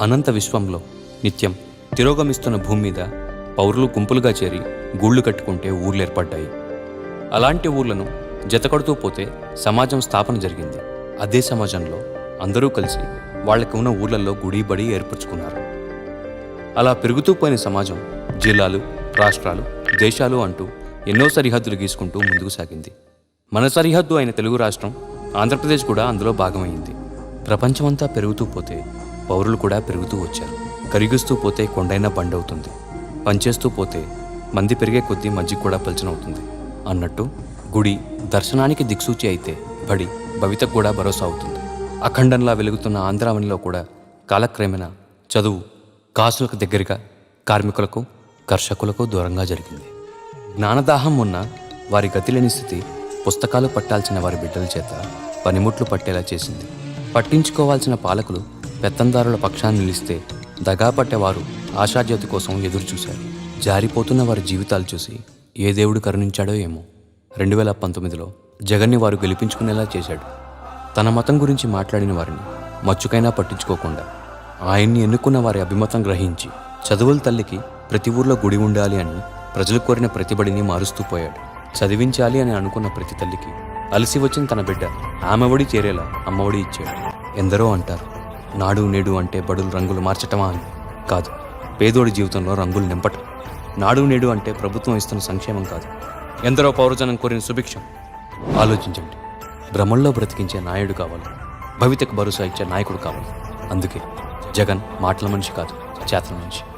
అనంత విశ్వంలో నిత్యం తిరోగమిస్తున్న భూమి మీద పౌరులు గుంపులుగా చేరి గూళ్ళు కట్టుకుంటే ఊర్లు ఏర్పడ్డాయి. అలాంటి ఊర్లను జతకడుతూ పోతే సమాజం స్థాపన జరిగింది. అదే సమాజంలో అందరూ కలిసి వాళ్ళకి ఉన్న ఊర్లలో గుడిబడి ఏర్పరచుకున్నారు. అలా పెరుగుతూ పోయిన సమాజం జిల్లాలు రాష్ట్రాలు దేశాలు అంటూ ఎన్నో సరిహద్దులు గీసుకుంటూ ముందుకు సాగింది. మన సరిహద్దు అయిన తెలుగు రాష్ట్రం ఆంధ్రప్రదేశ్ కూడా అందులో భాగమైంది. ప్రపంచమంతా పెరుగుతూ పోతే పౌరులు కూడా పెరుగుతూ వచ్చారు. కరిగిస్తూ పోతే కొండైన బండవుతుంది పనిచేస్తూ పోతే మంది పెరిగే కొద్దీ మజ్జి కూడా పలచనవుతుంది. అన్నట్టు గుడి దర్శనానికి దిక్సూచి అయితే బడి భవితకు కూడా భరోసా అవుతుంది. అఖండంలా వెలుగుతున్న ఆంధ్రావనిలో కూడా కాలక్రమేణా చదువు కాసులకు దగ్గరగా కార్మికులకు కర్షకులకు దూరంగా జరిగింది. జ్ఞానదాహం ఉన్న వారి గతిలేని స్థితి పుస్తకాలు పట్టాల్సిన వారి బిడ్డల చేత పనిముట్లు పట్టేలా చేసింది. పట్టించుకోవాల్సిన పాలకులు పెత్తందారుల పక్షాన్ని నిలిస్తే దగా పట్టేవారు ఆశాజ్యోతి కోసం ఎదురుచూశారు జారిపోతున్న వారి జీవితాలు చూసి ఏ దేవుడు కరుణించాడో ఏమో. రెండు వేల పంతొమ్మిదిలో జగన్ని వారు గెలిపించుకునేలా చేశాడు. తన మతం గురించి మాట్లాడిన వారిని మచ్చుకైనా పట్టించుకోకుండా ఆయన్ని ఎన్నుకున్న వారి అభిమతం గ్రహించి చదువుల తల్లికి ప్రతి ఊర్లో గుడి ఉండాలి అని ప్రజలు కోరిన ప్రతిబడిని మారుస్తూ పోయాడు. చదివించాలి అని అనుకున్న ప్రతి తల్లికి అలసి వచ్చిన తన బిడ్డ ఆమె ఒడి చేరేలా అమ్మఒడి ఇచ్చాడు. ఎందరో అంటారు. నాడు నేడు అంటే బడులు రంగులు మార్చటమా అని? కాదు పేదోడి జీవితంలో రంగులు నింపటం. నాడు నేడు అంటే ప్రభుత్వం ఇస్తున్న సంక్షేమం కాదు. ఎందరో పౌరజనం కోరిన సుభిక్షం. ఆలోచించండి. భ్రమల్లో బ్రతికించే నాయుడు కావాలి. భవితకు భరోసా ఇచ్చే నాయకుడు కావాలి. అందుకే జగన్ మాటల మనిషి కాదు చేతల మనిషి.